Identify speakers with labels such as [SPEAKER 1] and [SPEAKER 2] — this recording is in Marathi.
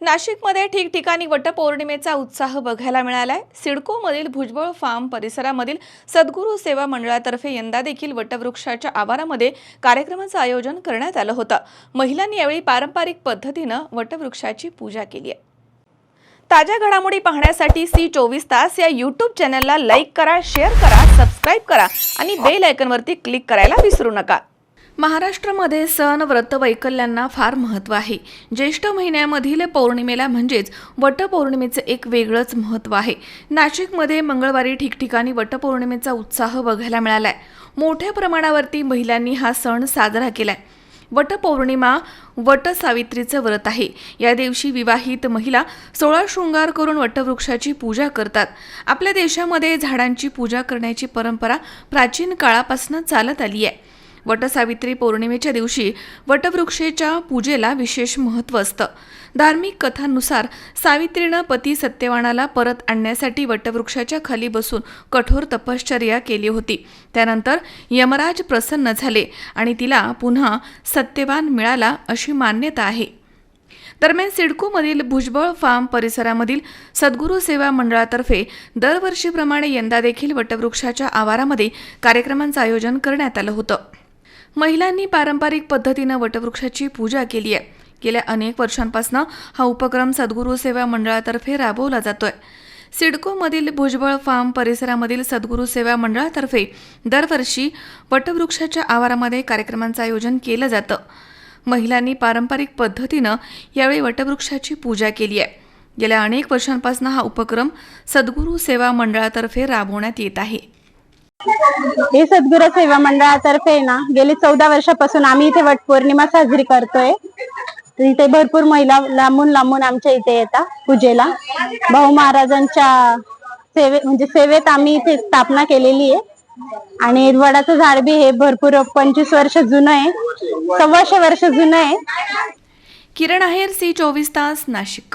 [SPEAKER 1] नाशिकमध्ये ठिकठिकाणी वटपौर्णिमेचा उत्साह बघायला मिळालाय. सिडकोमधील भुजबळ फार्म परिसरामधील सद्गुरू सेवा मंडळातर्फे यंदा देखील वटवृक्षाच्या आवारामध्ये कार्यक्रमाचं आयोजन करण्यात आलं होतं. महिलांनी यावेळी पारंपरिक पद्धतीनं वटवृक्षाची पूजा केली आहे. ताज्या घडामोडी पाहण्यासाठी सी चोवीस तास या यूट्यूब चॅनलला लाईक करा शेअर करा सबस्क्राईब करा आणि बेल आयकनवरती क्लिक करायला विसरू नका. महाराष्ट्रामध्ये सण व्रत वैकल्यांना फार महत्त्व आहे. ज्येष्ठ महिन्यामधील पौर्णिमेला म्हणजेच वटपौर्णिमेचं एक वेगळंच महत्त्व आहे. नाशिकमध्ये मंगळवारी ठिकठिकाणी वटपौर्णिमेचा उत्साह बघायला मिळालाय. मोठ्या प्रमाणावरती महिलांनी हा सण साजरा केलाय. वटपौर्णिमा वट सावित्रीचं व्रत आहे. या दिवशी विवाहित महिला सोळा शृंगार करून वटवृक्षाची पूजा करतात. आपल्या देशामध्ये झाडांची पूजा करण्याची परंपरा प्राचीन काळापासून चालत आली आहे. वटसावित्री पौर्णिमेच्या दिवशी वटवृक्षेच्या पूजेला विशेष महत्त्व असतं. धार्मिक कथांनुसार सावित्रीनं पती सत्यवानाला परत आणण्यासाठी वटवृक्षाच्या खाली बसून कठोर तपश्चर्या केली होती. त्यानंतर यमराज प्रसन्न झाले आणि तिला पुन्हा सत्यवान मिळाला अशी मान्यता आहे. दरम्यान सिडकोमधील भुजबळ फार्म परिसरामधील सद्गुरू सेवा मंडळातर्फे दरवर्षीप्रमाणे यंदा देखील वटवृक्षाच्या आवारामध्ये कार्यक्रमांचं आयोजन करण्यात आलं होतं. महिलांनी पारंपरिक पद्धतीनं वटवृक्षाची पूजा केली आहे. गेल्या अनेक वर्षांपासून हा उपक्रम सद्गुरू सेवा मंडळातर्फे राबवला जातोय. सिडकोमधील भुजबळ फार्म परिसरामधील सद्गुरू सेवा मंडळातर्फे दरवर्षी वटवृक्षाच्या आवारामध्ये कार्यक्रमांचं आयोजन केलं जातं. महिलांनी पारंपरिक पद्धतीनं यावेळी वटवृक्षाची पूजा केली आहे. गेल्या अनेक वर्षांपासून हा उपक्रम सद्गुरू सेवा मंडळातर्फे राबवण्यात येत आहे.
[SPEAKER 2] हे सद्गुरू सेवा मंडळातर्फे ना गेली चौदा वर्षापासून आम्ही इथे वटपौर्णिमा साजरी करतोय. इथे भरपूर महिला लांबून लांबून आमच्या इथे येतात पूजेला. भाऊ महाराजांच्या सेवे म्हणजे सेवेत आम्ही इथे स्थापना केलेली आहे. आणि वडाचं झाड बी हे भरपूर पंचवीस वर्ष जुनं आहे. सव्वाशे वर्ष जुनं आहे.
[SPEAKER 1] किरण आहेर सी चोवीस तास नाशिक.